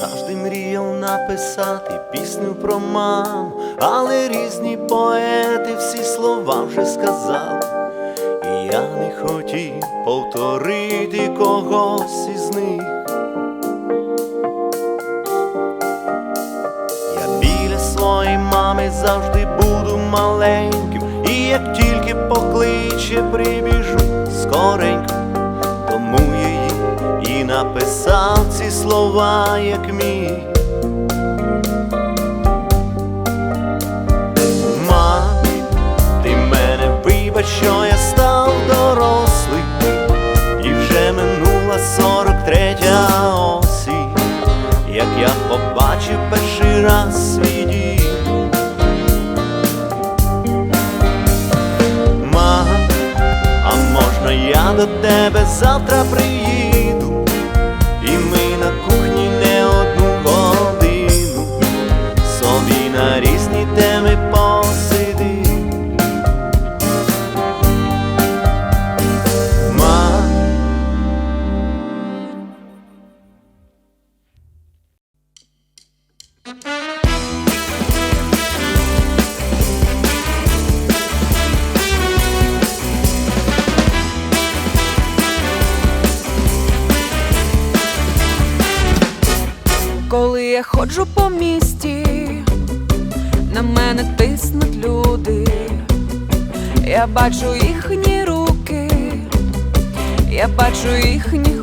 Завжди мріяв написати пісню про маму, але різні поети всі слова вже сказали. І я не хотів повторити когось із них. Я біля своєї мами завжди буду маленьким, і як тільки покличе, прибіжу скоренько, тому їй і написав ці слова, як мій. Мамі, ти мене вибач, що я став дорослий, і вже минула сорок третя осінь, як я побачив перший раз свій дім. Ма, а можна я до тебе завтра приїду, я ходжу по місті, на мене тиснуть люди, я бачу їхні руки, я бачу їхні